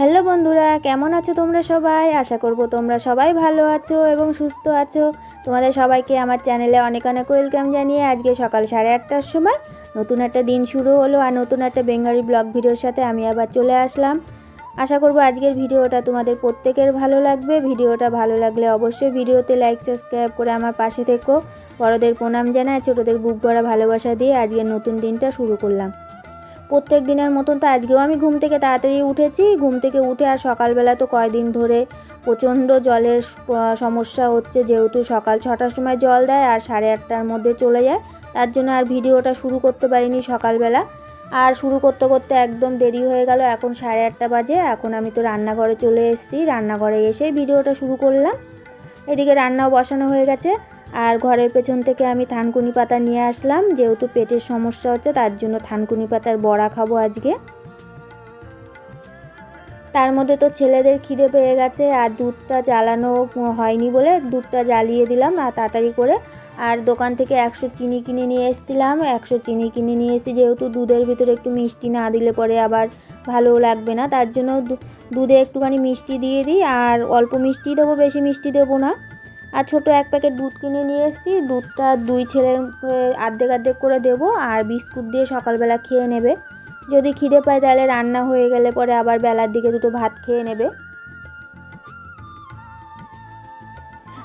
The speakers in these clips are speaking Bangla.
হ্যালো বন্ধুরা, কেমন আছো তোমরা সবাই? আশা করব তোমরা সবাই ভালো আছো এবং সুস্থ আছো। তোমাদের সবাইকে আমার চ্যানেলে অনেক অনেক ওয়েলকাম জানিয়ে আজকে সকাল সাড়ে আটটার সময় নতুন একটা দিন শুরু হলো আর নতুন একটা বেঙ্গালি ব্লগ ভিডিওর সাথে আমি আবার চলে আসলাম। আশা করব আজকের ভিডিওটা তোমাদের প্রত্যেকের ভালো লাগবে। ভিডিওটা ভালো লাগলে অবশ্যই ভিডিওতে লাইক সাবস্ক্রাইব করে আমার পাশে থেকো। বড়দের প্রণাম জানায় ছোটোদের বুক ভরা ভালোবাসা দিয়ে আজকের নতুন দিনটা শুরু করলাম। প্রত্যেক দিনের মতন তো আজকেও আমি ঘুম থেকে তাড়াতাড়ি উঠেছি। ঘুম থেকে উঠে আর সকালবেলা তো কয়দিন ধরে প্রচণ্ড জলের সমস্যা হচ্ছে। যেহেতু সকাল ছটার সময় জল দেয় আর সাড়ে আটটার মধ্যে চলে যায়, তার জন্য আর ভিডিওটা শুরু করতে পারিনি সকালবেলা। আর শুরু করতে করতে একদম দেরি হয়ে গেল, এখন সাড়ে আটটা বাজে। এখন আমি তো রান্নাঘরে চলে এসেছি। রান্নাঘরে এসে ভিডিওটা শুরু করলাম। এদিকে রান্নাও বসানো হয়ে গেছে। আর ঘরের পেছন থেকে আমি থানকুনি পাতা নিয়ে আসলাম। যেহেতু পেটের সমস্যা হচ্ছে, তার জন্য থানকুনি পাতার বড়া খাব আজকে। তার মধ্যে তো ছেলেদের খিদে পেয়ে গেছে, আর দুধটা জ্বালানো হয়নি বলে দুধটা জ্বালিয়ে দিলাম আর তাড়াতাড়ি করে। আর দোকান থেকে একশো চিনি কিনে নিয়ে এসেছিলাম। একশো চিনি কিনে নিয়ে এসেছি যেহেতু দুধের ভিতরে একটু মিষ্টি না দিলে পরে আবার ভালো লাগবে না, তার জন্য দুধে একটুখানি মিষ্টি দিয়ে দিই। আর অল্প মিষ্টি দেবো, বেশি মিষ্টি দেবো না। আর ছোট এক প্যাকেট দুধ কিনে নিয়ে এসেছি। দুধটা দুই ছেলের আর্ধেক আর্ধেক করে দেবো আর বিস্কুট দিয়ে সকালবেলা খেয়ে নেবে। যদি খিদে পায় তাহলে রান্না হয়ে গেলে পরে আবার বেলার দিকে দুটো ভাত খেয়ে নেবে।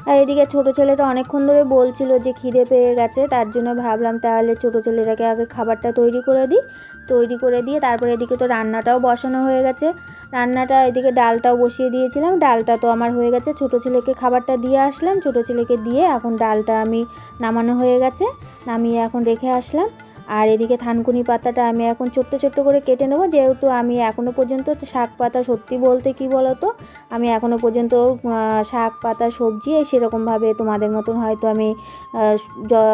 আর এদিকে ছোট ছেলেটা অনেকক্ষণ ধরে বলছিল যে খিদে পেয়ে গেছে, তার জন্য ভাবলাম তাহলে ছোট ছেলেটাকে আগে খাবারটা তৈরি করে দিই। তৈরি করে দিয়ে তারপরে এদিকে তো রান্নাটাও বসানো হয়ে গেছে। রান্নাটা এদিকে ডালটাও বসিয়ে দিয়েছিলাম। ডালটা তো আমার হয়ে গেছে। ছোট ছেলেকে খাবারটা দিয়ে আসলাম। ছোট ছেলেকে দিয়ে এখন ডালটা আমি নামানো হয়ে গেছে। নামিয়ে এখন রেখে আসলাম। আর এদিকে থানকুনি পাতাটা আমি এখন ছোট্ট ছোট্ট করে কেটে নেব, যেহেতু আমি এখনও পর্যন্ত শাক পাতা সত্যি বলতে কি বলো তো আমি এখনও পর্যন্ত শাক পাতা, সবজি সেরকমভাবে তোমাদের মতন হয়তো আমি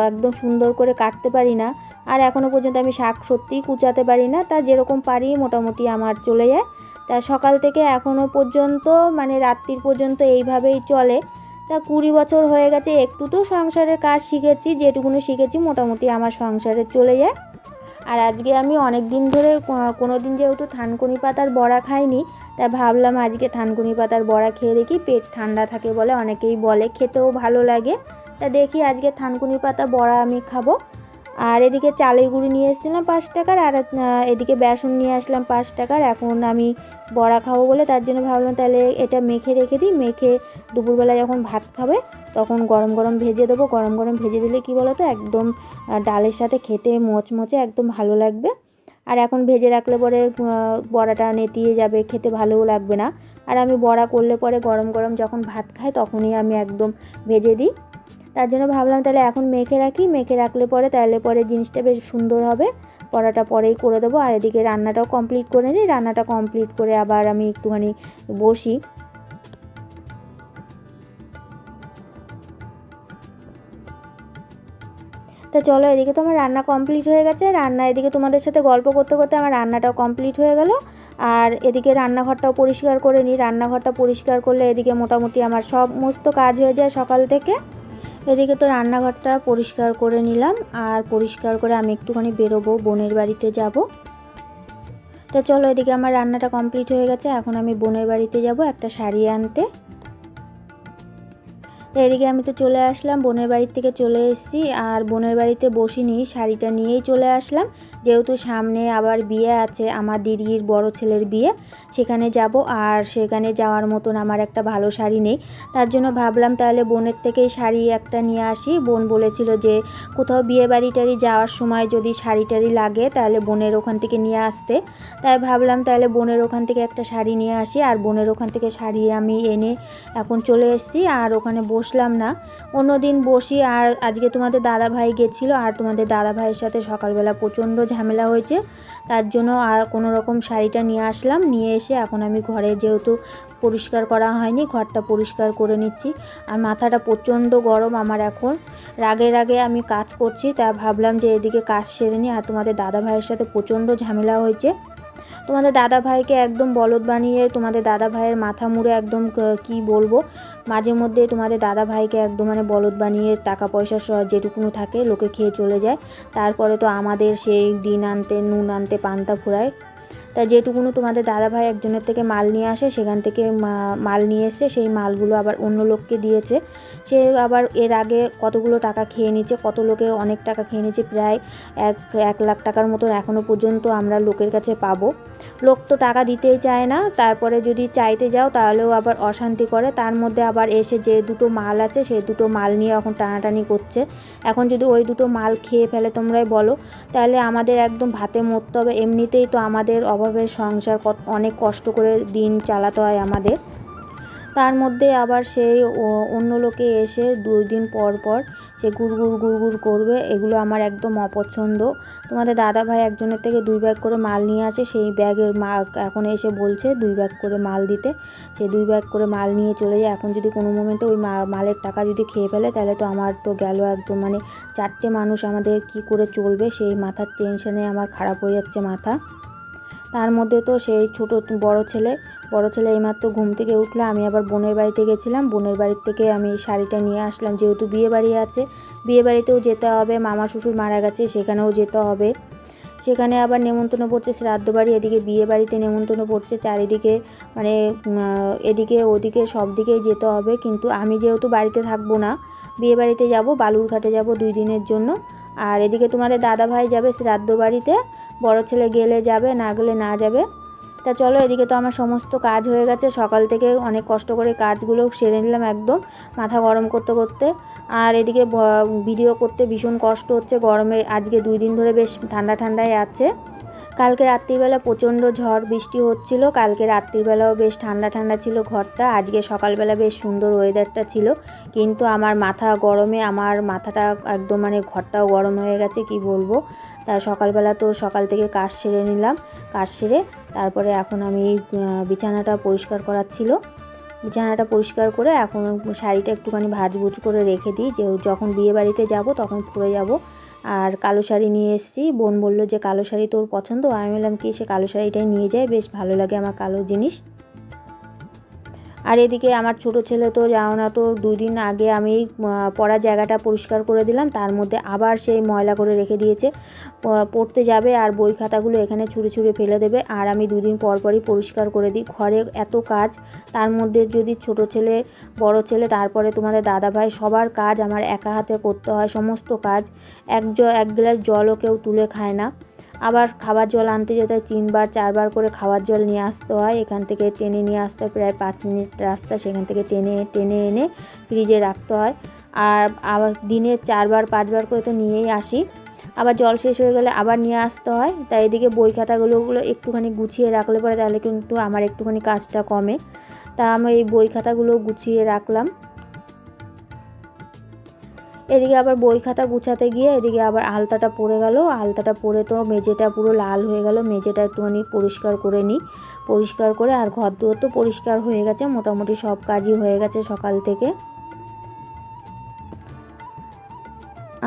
একদম সুন্দর করে কাটতে পারি না। আর এখনও পর্যন্ত আমি শাক সত্যিই কুচাতে পারি না, তা যেরকম পারি মোটামুটি আমার চলে যায়। তা সকাল থেকে এখনও পর্যন্ত মানে রাত্রির পর্যন্ত এইভাবেই চলে। তা কুড়ি বছর হয়ে গেছে, একটু তো সংসারের কাজ শিখেছি, যেটুকুনি শিখেছি মোটামুটি আমার সংসারে চলে যায়। আর আজকে আমি অনেক দিন ধরে কোনো দিন যেহেতু থানকুনি পাতার বড়া খাইনি, তা ভাবলাম আজকে থানকুনি পাতার বড়া খেয়ে দেখি পেট ঠান্ডা থাকে বলে অনেকেই বলে, খেতেও ভালো লাগে। তা দেখি আজকে থানকুনি পাতা বড়া আমি খাব। আর এদিকে চালের গুঁড়ি নিয়ে এসেছিলাম পাঁচ টাকার, আর এদিকে বেসন নিয়ে আসলাম পাঁচ টাকার। এখন আমি বড়া খাব বলে তার জন্য ভাবলাম তাহলে এটা মেখে রেখে দিই। মেখে দুপুরবেলা যখন ভাত খাবে তখন গরম গরম ভেজে দেবো। গরম গরম ভেজে দিলে কি বলো তো একদম ডালের সাথে খেতে মচমচে একদম ভালো লাগবে। আর এখন ভেজে রাখলে পরে বড়াটা নেতিয়ে যাবে, খেতে ভালোও লাগবে না। আর আমি বড়া করলে পরে গরম গরম যখন ভাত খাই তখনই আমি একদম ভেজে দিই। তার জন্য ভাবলাম তাহলে এখন মেখে রাখি, মেখে রাখলে পরে তাহলে পরে জিনিসটা বেশ সুন্দর হবে। পড়াটা পরেই করে দেবো। আর এদিকে রান্নাটাও কমপ্লিট করে নিই। রান্নাটা কমপ্লিট করে আবার আমি একটুখানি বসি। তো চলো, এদিকে তো আমার রান্না কমপ্লিট হয়ে গেছে। রান্না এদিকে তোমাদের সাথে গল্প করতে করতে আমার রান্নাটাও কমপ্লিট হয়ে গেল। আর এদিকে রান্নাঘরটাও পরিষ্কার করে নিই। রান্নাঘরটা পরিষ্কার করলে এদিকে মোটামুটি আমার সমস্ত কাজ হয়ে যায় সকাল থেকে। এদিকে তো রান্নাঘরটা পরিষ্কার করে নিলাম, আর পরিষ্কার করে আমি একটুখানি বেরোবো, বোনের বাড়িতে যাব। তো চলো এদিকে আমার রান্নাটা কমপ্লিট হয়ে গেছে, এখন আমি বোনের বাড়িতে যাব একটা শাড়ি আনতে। এদিকে আমি তো চলে আসলাম, বোনের বাড়ির থেকে চলে এসেছি, আর বোনের বাড়িতে বসিনি, শাড়িটা নিয়েই চলে আসলাম। যেহেতু সামনে আবার বিয়ে আছে আমার দিদির বড় ছেলের বিয়ে, সেখানে যাব আর সেখানে যাওয়ার মতন আমার একটা ভালো শাড়ি নেই। তার জন্য ভাবলাম তাহলে বোনের থেকেই শাড়ি একটা নিয়ে আসি। বোন বলেছিল যে কোথাও বিয়ে বাড়ি টাড়ি যাওয়ার সময় যদি শাড়ি টাড়ি লাগে তাহলে বোনের ওখান থেকে নিয়ে আসতে। তাই ভাবলাম তাহলে বোনের ওখান থেকে একটা শাড়ি নিয়ে আসি আর বোনের ওখান থেকে শাড়ি আমি এনে এখন চলে এসেছি আর ওখানে বসলাম না। অন্যদিন বসি আর আজকে তোমাদের দাদা ভাই গেছিল আর তোমাদের দাদা ভাইয়ের সাথে সকালবেলা প্রচণ্ড ঝামেলা হয়েছে, তার জন্য আর কোনো রকম শাড়িটা নিয়ে আসলাম। নিয়ে এসে এখন আমি ঘরে যেহেতু পরিষ্কার করা হয়নি, ঘরটা পরিষ্কার করে নিচ্ছি। আর মাথাটা প্রচণ্ড গরম আমার এখন। রাগে রাগে আমি কাজ করছি, তা ভাবলাম যে এদিকে কাজ সেরে নিই। আর তোমাদের দাদা ভাইয়ের সাথে প্রচণ্ড ঝামেলা হয়েছে। তোমাদের দাদা ভাইকে একদম বলদ বানিয়ে তোমাদের দাদা ভাইয়ের মাথা মুড়ে একদম ক- বলব? মাঝে মধ্যে তোমাদের দাদা ভাইকে একদম মানে বলদ বানিয়ে টাকা পয়সা যেটুকুনো থাকে লোকে খেয়ে চলে যায়। তারপরে তো আমাদের সেই দিন আনতে, নুন আনতে, পান্তা ফুরায়। তা যেটুকুনো তোমাদের দাদাভাই একজনের থেকে মাল নিয়ে আসে, সেখান থেকে মাল নিয়ে এসে সেই মালগুলো আবার অন্য লোককে দিয়েছে। সে আবার এর আগে কতগুলো টাকা খেয়ে নিচ্ছে কত লোকে অনেক টাকা খেয়ে নিচ্ছে প্রায় এক এক লাখ টাকার মতো এখনও পর্যন্ত আমরা লোকের কাছে পাবো। লোক তো টাকা দিতেই চায় না, তারপরে যদি চাইতে যাও তাহলেও আবার অশান্তি করে। তার মধ্যে আবার এসে যে দুটো মাল আছে সেই দুটো মাল নিয়ে এখন টানাটানি করছে। এখন যদি ওই দুটো মাল খেয়ে ফেলে তোমরাই বলো, তাহলে আমাদের একদম ভাতে মরতে হবে। এমনিতেই তো আমাদের অভাবের সংসার অনেক কষ্ট করে দিন চালাতে হয় আমাদের। তার মধ্যে আবার সেই অন্য লোকে এসে দুই দিন পর পর সে গুড়গুড় গুড়গুড় করবে, এগুলো আমার একদম অপছন্দ। তোমাদের দাদা ভাই একজনের থেকে দুই ব্যাগ করে মাল নিয়ে আসে, সেই ব্যাগের মা, এখন এসে বলছে দুই ব্যাগ করে মাল দিতে। সে দুই ব্যাগ করে মাল নিয়ে চলে যায়। এখন যদি কোনো মোমেন্টে ওই মালের টাকা যদি খেয়ে ফেলে, তাহলে তো আমার তো গেল একদম মানে চারটে মানুষ আমাদের কি করে চলবে, সেই মাথার টেনশনে আমার খারাপ হয়ে যাচ্ছে মাথা। তার মধ্যে তো সেই ছোট বড় ছেলে বড় ছেলে এইমাত্র ঘুম থেকে উঠল আমি আবার বোনের বাড়িতে গেছিলাম। বোনের বাড়ির থেকে আমি শাড়িটা নিয়ে আসলাম। যেহেতু বিয়ে বাড়ি আছে, বিয়ে বাড়িতেও যেতে হবে, মামা শ্বশুর মারা গেছে, সেখানেও যেতে হবে। সেখানে আবার নেমন্তন্ন পড়ছে শ্রাদ্ধ বাড়ি এদিকে বিয়ে বাড়িতে নেমন্তন্ন পড়ছে, চারিদিকে মানে এদিকে ওদিকে সব দিকেই যেতে হবে। কিন্তু আমি যেহেতু বাড়িতে থাকব না, বিয়ে বাড়িতে যাব, বালুরঘাটে যাব দুই দিনের জন্য। আর এদিকে তোমাদের দাদা ভাই যাবে শ্রাদ্ধ বাড়িতে বড় ছেলে গেলে যাবে, না গেলে না যাবে। তা চলো, এদিকে তো আমার সমস্ত কাজ হয়ে গেছে। সকাল থেকে অনেক কষ্ট করে কাজগুলো সেরে নিলাম একদম, মাথা গরম করতে করতে। আর এদিকে ভিডিও করতে ভীষণ কষ্ট হচ্ছে গরমে। আজকে দুই দিন ধরে বেশ ঠান্ডা ঠান্ডায় আছে। কালকে রাত্রিবেলা প্রচণ্ড ঝড়, বৃষ্টি হচ্ছিল। কালকে রাত্রিবেলাও বেশ ঠান্ডা ঠান্ডা ছিল ঘরটা। আজকে সকালবেলা বেশ সুন্দর ওয়েদারটা ছিল। কিন্তু আমার মাথা গরমে, আমার মাথাটা একদম মানে ঘরটাও গরম হয়ে গেছে, কি বলব? তা সকালবেলা তো সকাল থেকে কাজ সেরে নিলাম। কাজ সেরে তারপরে এখন আমি বিছানাটা পরিষ্কার করার ছিল। বিছানাটা পরিষ্কার করে এখন শাড়িটা একটুখানি ভাজভুজ করে রেখে দিই। যে যখন বিয়ে বাড়িতে যাব তখন পরে যাব। আর কালো শাড়ি নিয়ে এসেছি। বোন বলল যে, কালো শাড়ি তোর পছন্দ? আমি বললাম, কি সে কালো শাড়িটাই নিয়ে যায়? বেশ ভালো লাগে আমার কালো জিনিস। আর এদিকে আমার ছোট ছেলে তো যাও না তো দুই দিন আগে আমি পড়ার জায়গাটা পরিষ্কার করে দিলাম, তার মধ্যে আবার সেই ময়লা করে রেখে দিয়েছে। পড়তে যাবে আর বই খাতাগুলো এখানে ছুঁড়ে ছুঁড়ে ফেলে দেবে আর আমি দুদিন পর পরই পরিষ্কার করে দিই। ঘরে এত কাজ, তার মধ্যে যদি ছোট ছেলে, বড় ছেলে, তারপরে তোমাদের দাদা ভাই, সবার কাজ আমার একা হাতে করতে হয়, সমস্ত কাজ। এক এক গ্লাস জলও কেউ তুলে খায় না। আবার খাবার জল আনতে যেতে হয়। তিনবার, চারবার করে খাবার জল নিয়ে আসতে হয়। এখান থেকে টেনে নিয়ে আসতে হয়। প্রায় পাঁচ মিনিট রাস্তা সেখান থেকে টেনে টেনে এনে ফ্রিজে রাখতে হয়। আর আবার দিনে চারবার, পাঁচবার করে তো নিয়েই আসি। আবার জল শেষ হয়ে গেলে আবার নিয়ে আসতে হয়। তাই এদিকে বই খাতাগুলোগুলো একটুখানি গুছিয়ে রাখলে পরে তাহলে কিন্তু আমার একটুখানি কাজটা কমে। তা আমি এই বই খাতাগুলো গুছিয়ে রাখলাম। এদিকে আবার বই খাতা গুছাতে গিয়ে এদিকে আবার আলতাটা পড়ে গেল। আলতাটা পড়ে তো মেঝেটা পুরো লাল হয়ে গেল। মেঝেটা একটুখানি পরিষ্কার করে নিই পরিষ্কার করে আর ঘর দুয়ার তো পরিষ্কার হয়ে গেছে। মোটামুটি সব কাজই হয়ে গেছে সকাল থেকে।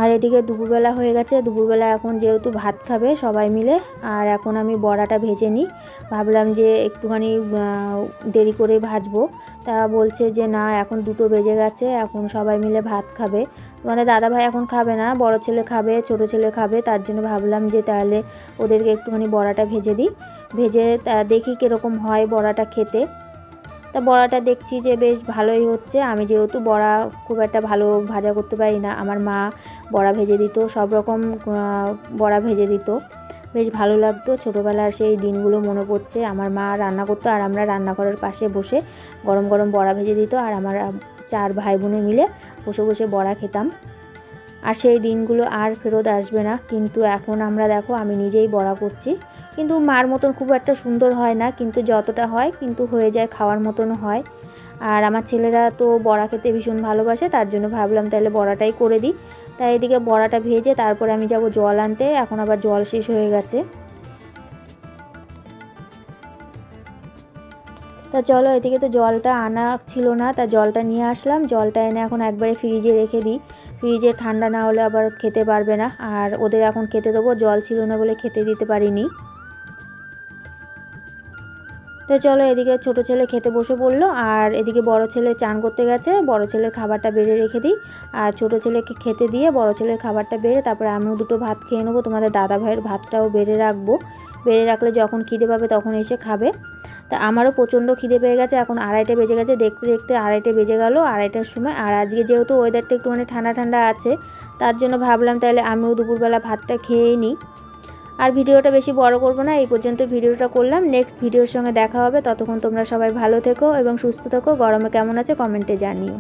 আর এদিকে দুপুরবেলা হয়ে গেছে। দুপুরবেলা এখন যেহেতু ভাত খাবে সবাই মিলে, আর এখন আমি বড়াটা ভেজে নিই ভাবলাম যে একটুখানি দেরি করে ভাজবো। তা বলছে যে না, এখন দুটো বেজে গেছে। এখন সবাই মিলে ভাত খাবে। তোমাদের দাদা ভাই এখন খাবে না, বড় ছেলে খাবে, ছোট ছেলে খাবে, তার জন্য ভাবলাম যে তাহলে ওদেরকে একটুখানি বড়াটা ভেজে দিই। ভেজে দেখি কীরকম হয় বড়াটা খেতে। তা বড়াটা দেখছি যে বেশ ভালোই হচ্ছে। আমি যেহেতু বড়া খুব একটা ভালো ভাজা করতে পারি না, আমার মা বড়া ভেজে দিত, সব রকম বড়া ভেজে দিত। বেশ ভালো লাগতো। ছোটোবেলার সেই দিনগুলো মনে পড়ছে। আমার মা রান্না করতো আর আমরা রান্নাঘরের পাশে বসে গরম গরম বড়া ভেজে দিত আর আমার চার ভাই বোনে মিলে বসে বসে বড়া খেতাম। আর সেই দিনগুলো আর ফেরত আসবে না। কিন্তু এখন আমরা দেখো, আমি নিজেই বড়া করছি। কিন্তু মার মতন খুব একটা সুন্দর হয় না, কিন্তু যতটা হয়, কিন্তু হয়ে যায়, খাওয়ার মতন হয়। আর আমার ছেলেরা তো বড়া খেতে ভীষণ ভালোবাসে, তার জন্য ভাবলাম তাহলে বড়াটাই করে দিই। তাই এদিকে বড়াটা ভেজে তারপরে আমি যাব জল আনতে, এখন আবার জল শেষ হয়ে গেছে। তা চলো এদিকে তো জলটা আনা ছিল না, তা জলটা নিয়ে আসলাম। জলটা এনে এখন একবারে ফ্রিজে রেখে দিই। ফ্রিজে ঠান্ডা না হলে আবার খেতে পারবে না। আর ওদের এখন খেতে দেবো, জল ছিল না বলে খেতে দিতে পারিনি। তো চলো এদিকে ছোট ছেলে খেতে বসে পড়ল, আর এদিকে বড় ছেলে চান করতে গেছে। বড় ছেলের খাবারটা বেড়ে রেখে দিই। আর ছোট ছেলেকে খেতে দিয়ে বড় ছেলের খাবারটা বেড়ে তারপরে আমিও দুটো ভাত খেয়ে নেব। তোমাদের দাদা ভাইয়ের ভাতটাও বেড়ে রাখব। বেড়ে রাখলে যখন খিদে পাবে তখন এসে খাবে। তা আমারও প্রচণ্ড খিদে পেয়ে গেছে, এখন আড়াইটা বেজে গেছে, দেখতে দেখতে আড়াইটে বেজে গেল, আড়াইটার সময়। আর আজকে যেহেতু ওয়েদারটা একটুখানি ঠান্ডা ঠান্ডা আছে, তার জন্য ভাবলাম তাহলে আমিও দুপুরবেলা ভাতটা খেয়েই নিই আর ভিডিওটা বেশি বড় করব না, এই পর্যন্ত ভিডিওটা করলাম। নেক্সট ভিডিওর সঙ্গে দেখা হবে, ততক্ষণ তোমরা সবাই ভালো থেকো এবং সুস্থ থেকো। গরমে কেমন আছে কমেন্টে জানিও।